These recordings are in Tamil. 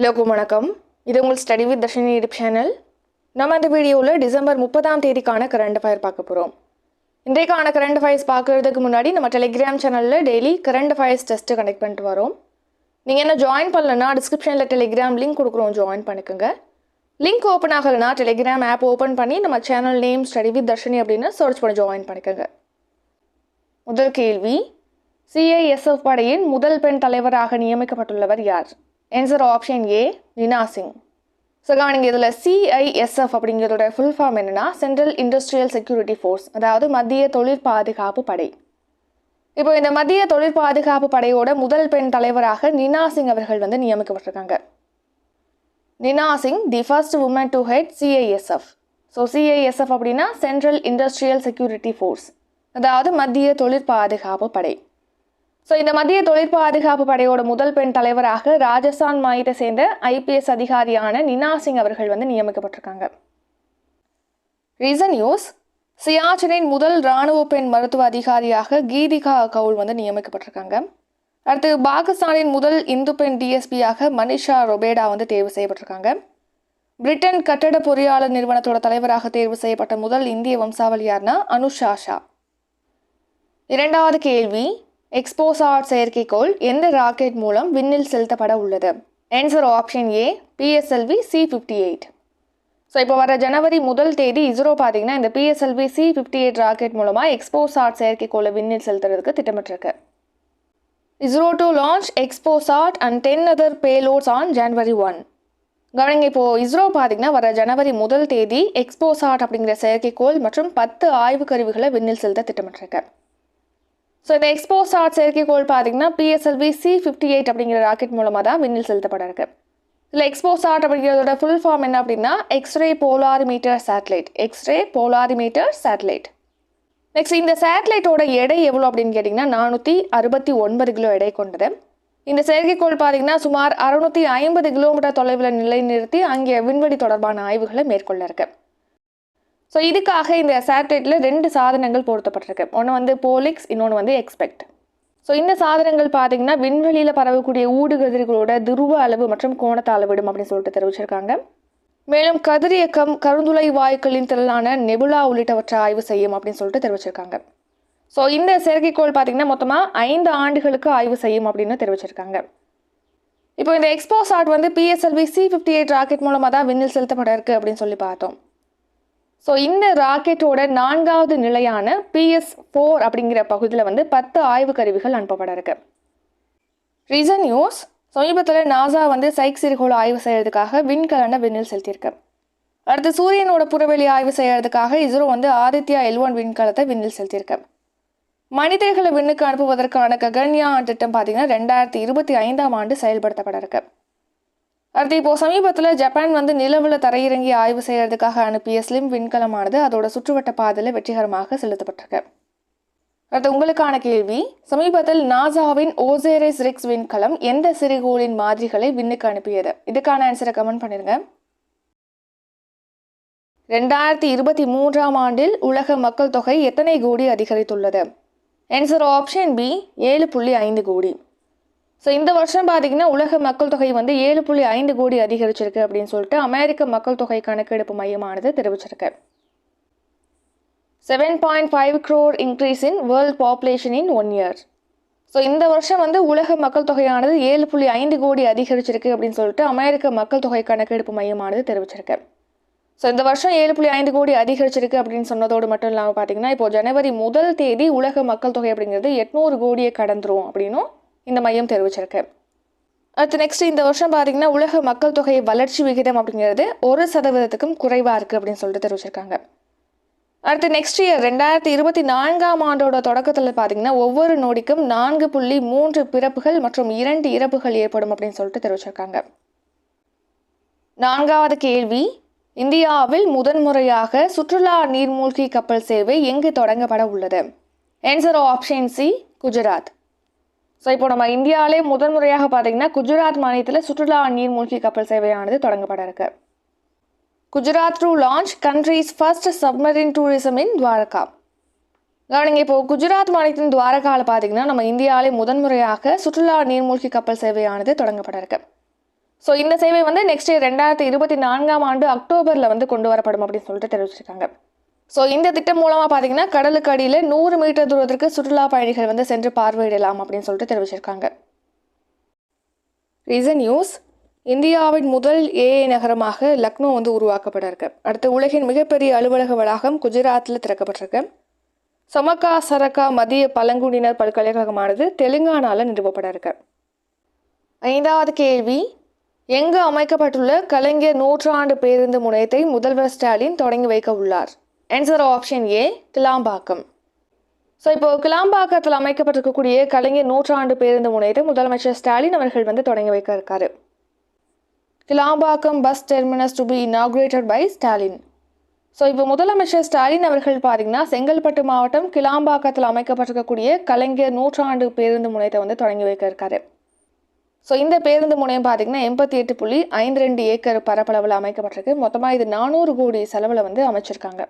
எல்லோருக்கும் வணக்கம். இது உங்கள் study with Dharshini YouTube channel. நம்ம இந்த வீடியோவில் டிசம்பர் முப்பதாம் தேதிக்கான கரண்ட் அஃபயர் பார்க்க போகிறோம் இன்றைக்கான கரண்ட் அஃபயர்ஸ் பார்க்குறதுக்கு முன்னாடி நம்ம டெலிகிராம் சேனலில் daily current affairs test connect பண்ணிட்டு வரோம். நீங்கள் என்ன ஜாயின் பண்ணலன்னா டிஸ்கிரிப்ஷனில் டெலிகிராம் லிங்க் கொடுக்குறோம் ஜாயின் பண்ணிக்கோங்க. லிங்க் ஓப்பன் ஆகலைன்னா டெலிகிராம் ஆப் ஓப்பன் பண்ணி நம்ம channel name study with Dharshini அப்படின்னு சர்ச் பண்ணி ஜாயின் பண்ணிக்கோங்க. முதல் கேள்வி சிஐஎஸ்எஃப் படையின் முதல் பெண் தலைவராக நியமிக்கப்பட்டுள்ளவர் யார்? Answer option A Nina Singh so கவனிங்க இதில் சிஐஎஸ்எஃப் அப்படிங்கிறதோட ஃபுல் ஃபார்ம் என்னன்னா சென்ட்ரல் இண்டஸ்ட்ரியல் செக்யூரிட்டி ஃபோர்ஸ் அதாவது மத்திய தொழிற் பாதுகாப்பு படை. இப்போ இந்த மத்திய தொழிற் பாதுகாப்பு படையோட முதல் பெண் தலைவராக நினா சிங் அவர்கள் வந்து நியமிக்கப்பட்டிருக்காங்க. Nina Singh the first woman to head CISF so CISF அப்படின்னா சென்ட்ரல் இண்டஸ்ட்ரியல் செக்யூரிட்டி ஃபோர்ஸ் அதாவது மத்திய தொழிற் பாதுகாப்பு படை. ஸோ இந்த மத்திய தொழிற் பாதுகாப்பு படையோட முதல் பெண் தலைவராக ராஜஸ்தான் மாநிலத்தை சேர்ந்த ஐபிஎஸ் அதிகாரியான நினா சிங் அவர்கள் வந்து நியமிக்கப்பட்டிருக்காங்க. ரீசன் நியூஸ் சியாச்சினின் முதல் இராணுவ பெண் மருத்துவ அதிகாரியாக கீதிகா கவுல் வந்து நியமிக்கப்பட்டிருக்காங்க. அடுத்து பாகிஸ்தானின் முதல் இந்து பெண் டிஎஸ்பியாக மனிஷா ரொபேடா வந்து தேர்வு செய்யப்பட்டிருக்காங்க. பிரிட்டன் கட்டட பொறியாளர் நிறுவனத்தோட தலைவராக தேர்வு செய்யப்பட்ட முதல் இந்திய வம்சாவளி யார்னா அனுஷா ஷா இரண்டாவது கேள்வி எக்ஸ்போசாட் செயற்கைக்கோள் எந்த ராக்கெட் மூலம் விண்ணில் செலுத்தப்பட உள்ளது? Answer option A PSLV C fifty eight so இப்போ வர ஜனவரி முதல் தேதி இஸ்ரோ பார்த்தீங்கன்னா இந்த PSLV C fifty eight rocket மூலமாக எக்ஸ்போசாட் செயற்கைக்கோளை விண்ணில் செலுத்துறதுக்கு திட்டமிட்டிருக்கு. ISRO to launch XPoSat and ten other payloads on January one கவனிங்க இப்போது இஸ்ரோ பார்த்தீங்கன்னா வர ஜனவரி முதல் தேதி எக்ஸ்போசாட் அப்படிங்கிற செயற்கைக்கோள் மற்றும் பத்து ஆய்வு கருவிகளை விண்ணில் செலுத்த திட்டமிட்டிருக்கேன் ஸோ இந்த எக்ஸ்போசாட் செயற்கைக்கோள் பார்த்தீங்கன்னா பிஎஸ்எல்வி சி ஃபிஃப்டி எயிட் அப்படிங்கிற ராக்கெட் மூலமாக தான் விண்ணில் செலுத்தப்பட இருக்கு இதில் எக்ஸ்போசாட் அப்படிங்கிறதோட ஃபுல் ஃபார்ம் என்ன அப்படின்னா X ray polarimeter satellite X ray polarimeter satellite next இந்த சேட்டலைட்டோட எடை எவ்வளோ அப்படின்னு கேட்டிங்கன்னா நானூற்றி அறுபத்தி ஒன்பது கிலோ எடை கொண்டது. இந்த செயற்கைக்கோள் பார்த்தீங்கன்னா சுமார் அறுநூற்றி ஐம்பது கிலோமீட்டர் தொலைவில் நிலைநிறுத்தி அங்கே விண்வெளி தொடர்பான ஆய்வுகளை மேற்கொள்ள இருக்குது ஸோ இதுக்காக இந்த சேட்டலைட்டில் ரெண்டு சாதனங்கள் பொருத்தப்பட்டிருக்கு. ஒன்று வந்து போலிக்ஸ் இன்னொன்று வந்து எக்ஸ்பெக்ட் ஸோ இந்த சாதனங்கள் பார்த்தீங்கன்னா விண்வெளியில் பரவக்கூடிய ஊடுகதிர்களோட துருவ அளவு மற்றும் கோணத்தை அளவிடும் அப்படின்னு சொல்லிட்டு தெரிவிச்சிருக்காங்க. மேலும் கதிரியக்கம் கருந்துளை வாயுக்களின் திரளான நெபுலா உள்ளிட்டவற்றை ஆய்வு செய்யும் அப்படின்னு சொல்லிட்டு தெரிவிச்சிருக்காங்க. ஸோ இந்த செயற்கைக்கோள் பார்த்தீங்கன்னா மொத்தமாக ஐந்து ஆண்டுகளுக்கு ஆய்வு செய்யும் அப்படின்னு தெரிவிச்சிருக்காங்க. இப்போ இந்த எக்ஸ்போசாட் வந்து PSLV C fifty eight rocket மூலமாக தான் விண்ணில் செலுத்தப்பட இருக்குது அப்படின்னு சொல்லி பார்த்தோம். ஸோ இந்த ராக்கெட்டோட நான்காவது நிலையான பிஎஸ் ஃபோர் அப்படிங்கிற பகுதியில் வந்து பத்து ஆய்வு கருவிகள் அனுப்பப்பட இருக்கு ரீசன் நியூஸ் சமீபத்தில் நாசா வந்து சைக் சிறுகோள் ஆய்வு செய்யறதுக்காக விண்கலனை விண்ணில் செலுத்தியிருக்கு. அடுத்து சூரியனோட புறவெளி ஆய்வு செய்யறதுக்காக இஸ்ரோ வந்து ஆதித்யா எல்வன் விண்கலத்தை விண்ணில் செலுத்தியிருக்கு. மனிதர்களை விண்ணுக்கு அனுப்புவதற்கான ககன்யா திட்டம் பார்த்தீங்கன்னா ரெண்டாயிரத்தி இருபத்தி ஐந்தாம் ஆண்டு செயல்படுத்தப்பட இருக்குது அடுத்து இப்போ சமீபத்தில் ஜப்பான் வந்து நிலவில் தரையிறங்கி ஆய்வு செய்யறதுக்காக அனுப்பிய ஸ்லிம் விண்கலமானது அதோட சுற்றுவட்ட பாதையில் வெற்றிகரமாக செலுத்தப்பட்டிருக்கு. அடுத்து உங்களுக்கான கேள்வி சமீபத்தில் நாசாவின் ஓசேரேஸ் ரிக்ஸ் விண்கலம் எந்த சிறுகோளின் மாதிரிகளை விண்ணுக்கு அனுப்பியது? இதுக்கான ஆன்சரை கமெண்ட் பண்ணிருங்க. ரெண்டாயிரத்தி இருபத்தி மூன்றாம் ஆண்டில் உலக மக்கள் தொகை எத்தனை கோடி அதிகரித்துள்ளது? ஆன்சர் ஆப்ஷன் பி ஏழு புள்ளி ஐந்து கோடி. ஸோ இந்த வருஷம் பார்த்தீங்கன்னா உலக மக்கள் தொகை வந்து ஏழு புள்ளி ஐந்து கோடி அதிகரிச்சிருக்கு அப்படின்னு சொல்லிட்டு அமெரிக்க மக்கள் தொகை கணக்கெடுப்பு மையமானது தெரிவிச்சிருக்கு. Seven point five crore increase in world population in one year so இந்த வருஷம் வந்து உலக மக்கள் தொகையானது ஏழு புள்ளி ஐந்து கோடி அதிகரிச்சிருக்கு அப்படின்னு சொல்லிட்டு அமெரிக்க மக்கள் தொகை கணக்கெடுப்பு மையமானது தெரிவிச்சிருக்கு. ஸோ இந்த வருஷம் ஏழு புள்ளி ஐந்து கோடி அதிகரிச்சிருக்கு அப்படின்னு சொன்னதோடு மட்டும் இல்லாமல் பார்த்தீங்கன்னா இப்போ ஜனவரி முதல் தேதி உலக மக்கள் தொகை அப்படிங்கிறது எட்நூறு கோடியை கடந்துரும் அப்படின்னும் இந்த மையம் தெரிவிச்சிருக்கு. அடுத்து நெக்ஸ்ட் இந்த வருஷம் பார்த்தீங்கன்னா உலக மக்கள் தொகை வளர்ச்சி விகிதம் அப்படிங்கிறது ஒரு சதவீதத்துக்கும் குறைவாக இருக்குது அப்படின்னு சொல்லிட்டு தெரிவிச்சிருக்காங்க. அடுத்து நெக்ஸ்ட் இயர் ரெண்டாயிரத்தி இருபத்தி நான்காம் ஆண்டோட தொடக்கத்தில் பார்த்தீங்கன்னா ஒவ்வொரு நொடிக்கும் நான்கு புள்ளி மூன்று பிறப்புகள் மற்றும் இரண்டு இறப்புகள் ஏற்படும் அப்படின்னு சொல்லிட்டு தெரிவிச்சிருக்காங்க. நான்காவது கேள்வி இந்தியாவில் முதன்முறையாக சுற்றுலா நீர்மூழ்கி கப்பல் சேவை எங்கு தொடங்கப்பட உள்ளது? Answer option C Gujarat. So இப்போ நம்ம இந்தியாவிலே முதன்முறையாக பார்த்தீங்கன்னா குஜராத் மாநிலத்தில் சுற்றுலா நீர்மூழ்கி கப்பல் சேவையானது தொடங்கப்பட இருக்கு. Gujarat to launch country's first submarine tourism in Dwarka கவனிங்க இப்போ குஜராத் மாநிலத்தின் துவாரகாவில் பார்த்தீங்கன்னா நம்ம இந்தியாவிலே முதன்முறையாக சுற்றுலா நீர்மூழ்கி கப்பல் சேவையானது தொடங்கப்பட இருக்கு. ஸோ இந்த சேவை வந்து நெக்ஸ்ட் ரெண்டாயிரத்தி இருபத்தி நான்காம் ஆண்டு அக்டோபரில் வந்து கொண்டு வரப்படும் அப்படின்னு சொல்லிட்டு தெரிவிச்சிருக்காங்க. ஸோ இந்த திட்டம் மூலமாக பார்த்தீங்கன்னா கடலுக்கு அடியில் நூறு மீட்டர் தூரத்திற்கு சுற்றுலா பயணிகள் வந்து சென்று பார்வையிடலாம் அப்படின்னு சொல்லிட்டு தெரிவிச்சிருக்காங்க. ரீசன் நியூஸ் இந்தியாவின் முதல் ஏஐ நகரமாக லக்னோ வந்து உருவாக்கப்பட இருக்கு அடுத்து உலகின் மிகப்பெரிய அலுவலக வளாகம் குஜராத்தில் திறக்கப்பட்டிருக்கு. சமக்கா சரக்கா மத்திய பழங்குடியினர் பல்கலைக்கழகமானது தெலுங்கானாவில் நிறுவப்பட இருக்கு ஐந்தாவது கேள்வி எங்கு அமைக்கப்பட்டுள்ள கலைஞர் நூற்றாண்டு பேருந்து முனையத்தை முதல்வர் ஸ்டாலின் தொடங்கி வைக்க உள்ளார்? Answer option A Kilambakkam so இப்போ கிளாம்பாக்கத்தில் அமைக்கப்பட்டிருக்கக்கூடிய கலைஞர் நூற்றாண்டு பேருந்து முனையத்தை முதலமைச்சர் ஸ்டாலின் அவர்கள் வந்து தொடங்கி வைக்க இருக்காரு. Kilambakkam bus terminus to be inaugurated by Stalin so இப்போ முதலமைச்சர் ஸ்டாலின் அவர்கள் பார்த்தீங்கன்னா செங்கல்பட்டு மாவட்டம் கிளாம்பாக்கத்தில் அமைக்கப்பட்டிருக்கக்கூடிய கலைஞர் நூற்றாண்டு பேருந்து முனையத்தை வந்து தொடங்கி வைக்க இருக்காரு. ஸோ இந்த பேருந்து முனையம் பார்த்தீங்கன்னா எண்பத்தி எட்டு புள்ளி ஐந்து ரெண்டு ஏக்கர் பரப்பளவில் அமைக்கப்பட்டிருக்கு. மொத்தமாக இது நானூறு கோடி செலவில் வந்து அமைச்சிருக்காங்க.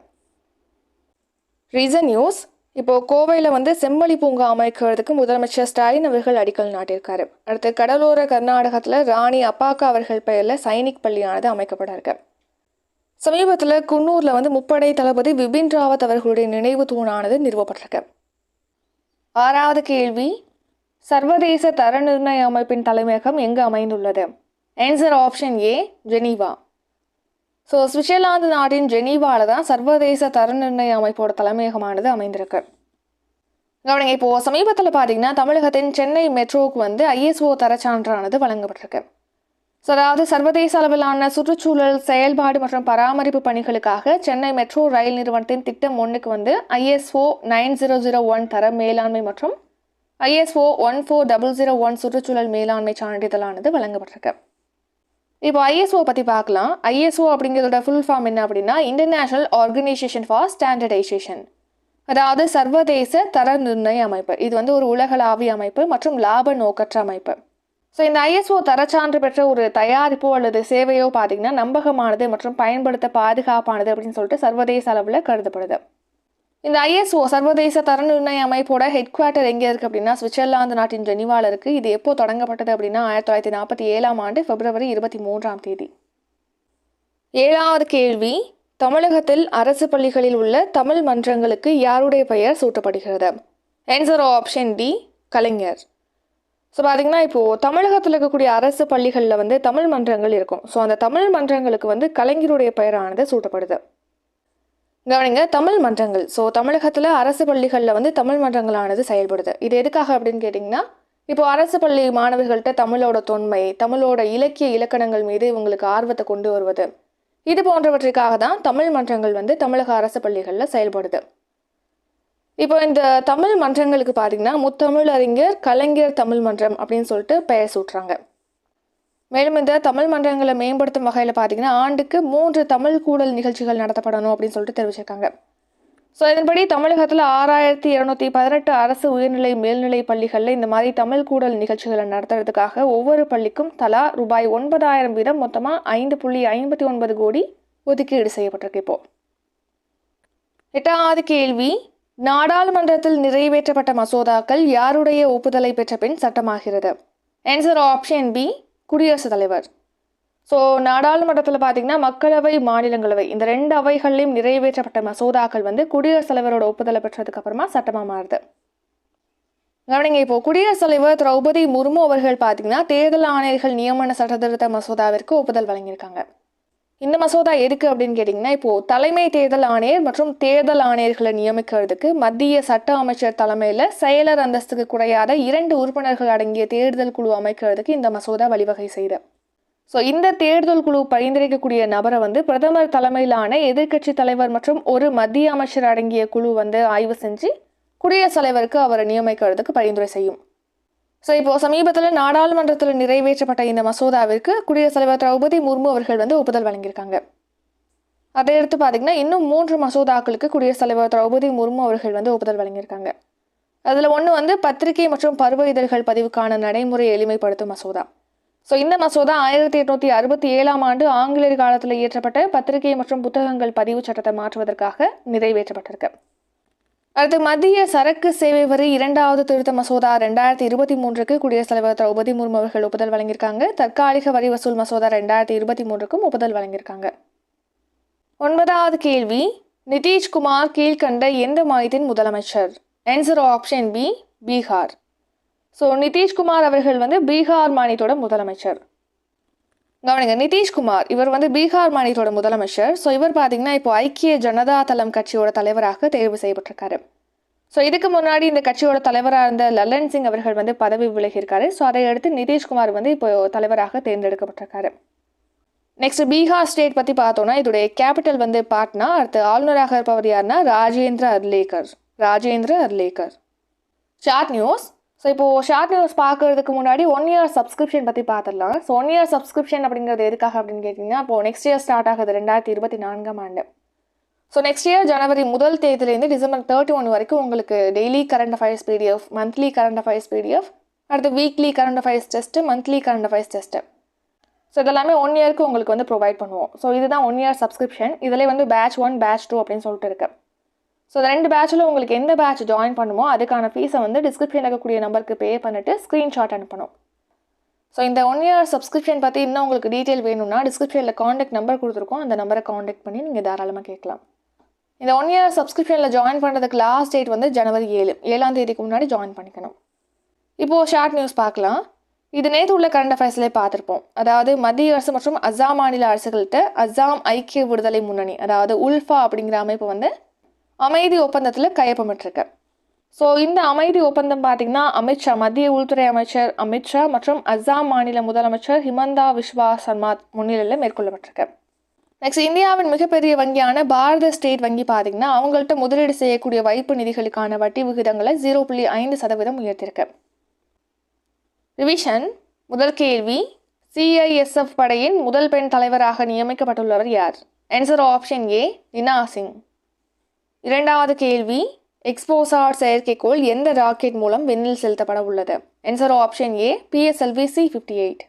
ரீசன் நியூஸ் இப்போது கோவையில் வந்து செம்மொழி பூங்கா அமைக்கிறதுக்கு முதலமைச்சர் ஸ்டாலின் அவர்கள் அடிக்கல் நாட்டியிருக்காரு. அடுத்து கடலோர கர்நாடகத்தில் ராணி அப்பாக்கா அவர்கள் பெயரில் சைனிக் பள்ளியானது அமைக்கப்பட இருக்கு. சமீபத்தில் குன்னூரில் வந்து முப்படை தளபதி விபின் ராவத் அவர்களுடைய நினைவு தூணானது நிறுவப்பட்டிருக்கு. ஆறாவது கேள்வி சர்வதேச தர நிர்ணய அமைப்பின் தலைமையகம் எங்கு அமைந்துள்ளது? Answer option A Geneva so Switzerland நாட்டின் ஜெனீவாவில் தான் சர்வதேச தர நிர்ணய அமைப்போட தலைமையகமானது அமைந்திருக்கு. கவனிங்க இப்போது சமீபத்தில் பார்த்தீங்கன்னா தமிழகத்தின் சென்னை மெட்ரோவுக்கு வந்து ஐஎஸ்ஓ தரச்சான்றானது வழங்கப்பட்டிருக்கு. ஸோ அதாவது சர்வதேச அளவிலான சுற்றுச்சூழல் செயல்பாடு மற்றும் பராமரிப்பு பணிகளுக்காக சென்னை மெட்ரோ ரயில் நிறுவனத்தின் திட்டம் ஒன்றுக்கு வந்து ISO nine zero zero one தர மேலாண்மை மற்றும் ISO one four double zero one சுற்றுச்சூழல் மேலாண்மை சான்றிதழானது வழங்கப்பட்டிருக்கு. இப்போ ஐஎஸ்ஓ பற்றி பார்க்கலாம். ஐஎஸ்ஓ அப்படிங்கிறதோட ஃபுல் ஃபார்ம் என்ன அப்படின்னா இன்டர்நேஷனல் ஆர்கனைசேஷன் ஃபார் ஸ்டாண்டர்டைசேஷன் அதாவது சர்வதேச தர நிர்ணய அமைப்பு. இது வந்து ஒரு உலகளாவிய அமைப்பு மற்றும் லாப நோக்கற்ற அமைப்பு. ஸோ இந்த ஐஎஸ்ஓ தரச்சான்று பெற்ற ஒரு தயாரிப்போ அல்லது சேவையோ பார்த்தீங்கன்னா நம்பகமானது மற்றும் பயன்படுத்த பாதுகாப்பானது அப்படின்னு சொல்லிட்டு சர்வதேச அளவில் கருதப்படுது. இந்த ஐஎஸ்ஓ சர்வதேச தர நிர்ணய அமைப்போட ஹெட் குவார்ட்டர் எங்கே இருக்குது அப்படின்னா சுவிட்சர்லாந்து நாட்டின் ஜெனிவாவில் இருக்குது இது எப்போ தொடங்கப்பட்டது அப்படின்னா ஆயிரத்தி தொள்ளாயிரத்தி நாற்பத்தி ஏழாம் ஆண்டு பிப்ரவரி இருபத்தி மூன்றாம் தேதி. ஏழாவது கேள்வி தமிழகத்தில் அரசு பள்ளிகளில் உள்ள தமிழ் மன்றங்களுக்கு யாருடைய பெயர் சூட்டப்படுகிறது? Answer option D Kalaignar. So பார்த்தீங்கன்னா இப்போது தமிழகத்தில் இருக்கக்கூடிய அரசு பள்ளிகளில் வந்து தமிழ் மன்றங்கள் இருக்கும். ஸோ அந்த தமிழ் மன்றங்களுக்கு வந்து கலைஞருடைய பெயரானது சூட்டப்படுது. கவனிங்க தமிழ் மன்றங்கள். ஸோ தமிழகத்தில் அரசு பள்ளிகளில் வந்து தமிழ் மன்றங்களானது செயல்படுது. இது எதுக்காக அப்படின்னு கேட்டிங்கன்னா இப்போ அரசு பள்ளி மாணவர்கள்ட்ட தமிழோட தொன்மை தமிழோட இலக்கிய இலக்கணங்கள் மீது இவங்களுக்கு ஆர்வத்தை கொண்டு வருவது. இது போன்றவற்றிற்காக தான் தமிழ் மன்றங்கள் வந்து தமிழக அரசு பள்ளிகளில் செயல்படுது. இப்போ இந்த தமிழ் மன்றங்களுக்கு பார்த்தீங்கன்னா முத்தமிழ் அறிஞர் கலைஞர் தமிழ் மன்றம் அப்படின்னு சொல்லிட்டு பெயர் சூட்டுறாங்க. மேலும் இந்த தமிழ் மன்றங்களை மேம்படுத்தும் வகையில் பார்த்தீங்கன்னா ஆண்டுக்கு மூன்று தமிழ் கூடல் நிகழ்ச்சிகள் நடத்தப்படணும் அப்படின்னு சொல்லிட்டு தெரிவிச்சிருக்காங்க. ஸோ இதன்படி தமிழகத்தில் ஆறாயிரத்தி இரநூத்தி பதினெட்டு அரசு உயர்நிலை மேல்நிலை பள்ளிகளில் இந்த மாதிரி தமிழ் கூடல் நிகழ்ச்சிகளை நடத்துறதுக்காக ஒவ்வொரு பள்ளிக்கும் தலா ரூபாய் ஒன்பதாயிரம் வீதம் மொத்தமாக ஐந்து புள்ளி ஐம்பத்தி ஒன்பது கோடி ஒதுக்கீடு செய்யப்பட்டிருக்கு இப்போ. எட்டாவது கேள்வி நாடாளுமன்றத்தில் நிறைவேற்றப்பட்ட மசோதாக்கள் யாருடைய ஒப்புதலை பெற்ற பின் சட்டமாகிறது? ஆன்சர் ஆப்ஷன் பி குடியரசுத் தலைவர். ஸோ நாடாளுமன்றத்தில் பார்த்தீங்கன்னா மக்களவை மாநிலங்களவை இந்த ரெண்டு அவைகள்லையும் நிறைவேற்றப்பட்ட மசோதாக்கள் வந்து குடியரசுத் தலைவரோட ஒப்புதலை பெற்றதுக்கு அப்புறமா சட்டமாக மாறுது. கவனிங்க இப்போ குடியரசுத் தலைவர் திரௌபதி முர்மு அவர்கள் பார்த்தீங்கன்னா தேர்தல் ஆணையர்கள் நியமன சட்டத்திருத்த மசோதாவிற்கு ஒப்புதல் வழங்கியிருக்காங்க. இந்த மசோதா எதுக்கு அப்படின்னு கேட்டிங்கன்னா இப்போது தலைமை தேர்தல் ஆணையர் மற்றும் தேர்தல் ஆணையர்களை நியமிக்கிறதுக்கு மத்திய சட்ட அமைச்சர் தலைமையில் செயலர் அந்தஸ்துக்கு குறையாத இரண்டு உறுப்பினர்கள் அடங்கிய தேர்தல் குழு அமைக்கிறதுக்கு இந்த மசோதா வழிவகை செய்த. ஸோ இந்த தேர்தல் குழு பரிந்துரைக்கக்கூடிய நபரை வந்து பிரதமர் தலைமையிலான எதிர்க்கட்சி தலைவர் மற்றும் ஒரு மத்திய அமைச்சர் அடங்கிய குழு வந்து ஆய்வு செஞ்சு குடியரசுத் தலைவருக்கு அவரை நியமிக்கிறதுக்கு பரிந்துரை செய்யும். ஸோ இப்போ சமீபத்தில் நாடாளுமன்றத்தில் நிறைவேற்றப்பட்ட இந்த மசோதாவிற்கு குடியரசுத் தலைவர் திரௌபதி முர்மு அவர்கள் வந்து ஒப்புதல் வழங்கியிருக்காங்க. அதை எடுத்து பார்த்தீங்கன்னா இன்னும் மூன்று மசோதாக்களுக்கு குடியரசுத் தலைவர் திரௌபதி முர்மு அவர்கள் வந்து ஒப்புதல் வழங்கியிருக்காங்க. அதில் ஒன்று வந்து பத்திரிகை மற்றும் பருவ இதழ்கள் பதிவுக்கான நடைமுறை எளிமைப்படுத்தும் மசோதா. ஸோ இந்த மசோதா ஆயிரத்தி எட்நூற்றி அறுபத்தி ஏழாம் ஆண்டு ஆங்கிலேயர் காலத்தில் இயற்றப்பட்ட பத்திரிகை மற்றும் புத்தகங்கள் பதிவு சட்டத்தை மாற்றுவதற்காக நிறைவேற்றப்பட்டிருக்கு. அடுத்து மத்திய சரக்கு சேவை வரி இரண்டாவது திருத்த மசோதா ரெண்டாயிரத்தி இருபத்தி மூன்றுக்கு குடியரசுத் தலைவர் திரௌபதி முர்மு அவர்கள் ஒப்புதல் வழங்கியிருக்காங்க. தற்காலிக வரி வசூல் மசோதா ரெண்டாயிரத்தி இருபத்தி மூன்றுக்கும் ஒப்புதல் வழங்கியிருக்காங்க. ஒன்பதாவது கேள்வி. நிதிஷ்குமார் கீழ்கண்ட எந்த மாநிலத்தின் முதலமைச்சர்? Answer option B Bihar. So Nitish Kumar அவர்கள் வந்து பீகார் மாநிலத்தோட முதலமைச்சர். கவனிங்க நிதிஷ்குமார் இவர் வந்து பீகார் மாநிலத்தோட முதலமைச்சர். ஸோ இவர் பார்த்தீங்கன்னா இப்போ ஐக்கிய ஜனதா தளம் கட்சியோட தலைவராக தேர்வு செய்யப்பட்டிருக்காரு. ஸோ இதுக்கு முன்னாடி இந்த கட்சியோட தலைவராக இருந்த லல்லன் சிங் அவர்கள் வந்து பதவி விலகியிருக்காரு. ஸோ அதை அடுத்து நிதிஷ்குமார் வந்து இப்போ தலைவராக தேர்ந்தெடுக்கப்பட்டிருக்காரு. நெக்ஸ்ட் பீகார் ஸ்டேட் பற்றி பார்த்தோன்னா இதோடைய கேபிட்டல் வந்து பாட்னா அடுத்து ஆளுநராக இருப்பவர் யாருன்னா Rajendra Arlekar. Rajendra Arlekar. Short news so இப்போது ஷார்ட் நியூஸ் பார்க்குறதுக்கு முன்னாடி ஒன் இயர் சப்ஸ்கிரிப்ஷன் பற்றி பார்த்துடலாம். ஸோ ஒன் இயர் சப்ஸ்கிரிப்ஷன் அப்படிங்கிறது எதுக்காக அப்படின்னு கேட்டிங்கன்னா இப்போது நெக்ஸ்ட் இயர் ஸ்டார்ட் ஆகுது ரெண்டாயிரத்தி இருபத்தி நான்காம் ஆண்டு. ஸோ நெக்ஸ்ட் இயர் ஜனவரி முதல் தேதியிலேருந்து டிசம்பர் தேர்ட்டி ஒன் வரைக்கும் உங்களுக்கு daily current affairs PDF monthly current affairs PDF அடுத்து weekly current affairs test monthly current affairs test so இதெல்லாமே ஒன் இயருக்கு உங்களுக்கு வந்து ப்ரொவைட் பண்ணுவோம். ஸோ இதுதான் ஒன் இயர் சப்ஸ்கிரிப்ஷன் இதிலே வந்து பேட்ச் ஒன் பேட்ச் டூ அப்படின்னு சொல்லிட்டு இருக்குது ஸோ இந்த ரெண்டு பேட்சில் உங்களுக்கு எந்த பேட்ச் ஜாயின் பண்ணுமோ அதுக்கான ஃபீஸை வந்து டிஸ்கிரிப்ஷனில் இருக்கக்கூடிய நம்பருக்கு பே பண்ணிவிட்டு ஸ்க்ரீன்ஷாட் அனுப்பணும். ஸோ இந்த ஒன் இயர் சப்ஸ்கிரிப்ஷன் பற்றி இன்னும் உங்களுக்கு டீட்டெயில் வேணும்னா டிஸ்கிரிப்ஷனில் காண்டாக்ட் நம்பர் கொடுத்துருக்கோம். அந்த நம்பரை காண்டாக்ட் பண்ணி நீங்கள் தாராளமாக கேட்கலாம். இந்த ஒன் இயர் சப்ஸ்கிரிப்ஷனில் ஜாயின் பண்ணுறதுக்கு லாஸ்ட் டேட் வந்து ஜனவரி ஏழு. ஏழாம் தேதிக்கு முன்னாடி ஜாயின் பண்ணிக்கணும். இப்போது ஷார்ட் நியூஸ் பார்க்கலாம். இது நேற்று உள்ள கரண்ட் அஃபேர்ஸ்லேயே பார்த்துருப்போம். அதாவது மத்திய அரசு மற்றும் அஸ்ஸாம் மாநில அரசுகள்கிட்ட அஸ்ஸாம் ஐக்கிய விடுதலை முன்னணி அதாவது உல்ஃபா அப்படிங்கிற அமைப்பு வந்து அமைதி ஒப்பந்தத்தில் கையொப்பமிட்டிருக்கு. ஸோ இந்த அமைதி ஒப்பந்தம் பார்த்திங்கன்னா அமித்ஷா மத்திய உள்துறை அமைச்சர் அமித்ஷா மற்றும் அஸ்ஸாம் மாநில முதலமைச்சர் ஹிமந்தா விஸ்வா சர்மா முன்னிலையில் மேற்கொள்ளப்பட்டிருக்கு. நெக்ஸ்ட் இந்தியாவின் மிகப்பெரிய வங்கியான பாரத ஸ்டேட் வங்கி பார்த்திங்கன்னா அவங்கள்ட்ட முதலீடு செய்யக்கூடிய வைப்பு நிதிகளுக்கான வட்டி விகிதங்களை ஜீரோ புள்ளி ஐந்து சதவீதம் உயர்த்திருக்கு ரிவிஷன் முதல் கேள்வி சிஐஎஸ்எஃப் படையின் முதல் பெண் தலைவராக நியமிக்கப்பட்டுள்ளவர் யார்? Answer option A Nina Singh இரண்டாவது கேள்வி எக்ஸ்போசார் செயற்கைக்கோள் எந்த ராக்கெட் மூலம் விண்ணில் செலுத்தப்பட உள்ளது? Answer option A PSLV C fifty eight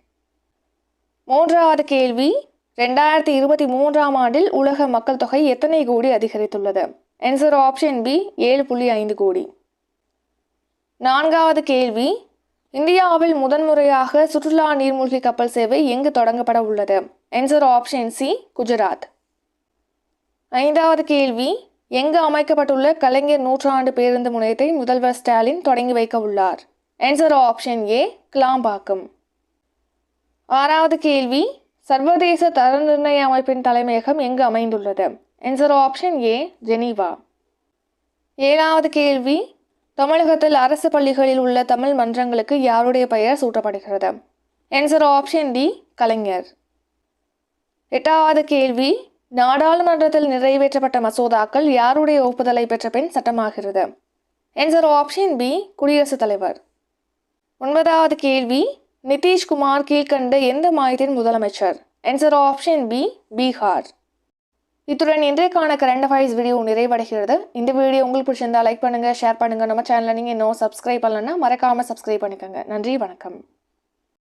மூன்றாவது கேள்வி ரெண்டாயிரத்தி இருபத்தி மூன்றாம் ஆண்டில் உலக மக்கள் தொகை எத்தனை கோடி அதிகரித்துள்ளது? என்சர் ஆப்ஷன் பி ஏழு புள்ளி ஐந்து கோடி. நான்காவது கேள்வி இந்தியாவில் முதன்முறையாக சுற்றுலா நீர்மூழ்கி கப்பல் சேவை எங்கு தொடங்கப்பட உள்ளது? Answer option C Gujarat. ஐந்தாவது கேள்வி எங்கு அமைக்கப்பட்டுள்ள கலைஞர் நூற்றாண்டு பேருந்து முனையத்தை முதல்வர் ஸ்டாலின் தொடங்கி வைக்க உள்ளார். Answer option A Kilambakkam. ஆறாவது கேள்வி சர்வதேச தர நிர்ணய அமைப்பின் தலைமையகம் எங்கு அமைந்துள்ளது? Answer option A Geneva. ஏழாவது கேள்வி தமிழகத்தில் அரசு பள்ளிகளில் உள்ள தமிழ் மன்றங்களுக்கு யாருடைய பெயர் சூட்டப்படுகிறது? Answer option D Kalaignar. எட்டாவது கேள்வி நாடாளுமன்றத்தில் நிறைவேற்றப்பட்ட மசோதாக்கள் யாருடைய ஒப்புதலை பெற்ற பின் சட்டமாகிறது? என்சர் ஆப்ஷன் பி குடியரசுத் தலைவர். ஒன்பதாவது கேள்வி நிதிஷ்குமார் கீழ்கண்ட எந்த மாநிலத்தின் முதலமைச்சர்? Answer option B Bihar. இத்துடன் இன்றைக்கான கரண்ட் அஃபைர்ஸ் வீடியோ நிறைவடைகிறது. இந்த வீடியோ உங்களுக்கு பிடிச்சிருந்தா லைக் பண்ணுங்கள் ஷேர் பண்ணுங்கள் நம்ம சேனலில் நீங்கள் இன்னும் சப்ஸ்கிரைப் பண்ணலன்னா மறக்காமல் சப்ஸ்கிரைப் பண்ணிக்கோங்க. நன்றி வணக்கம்.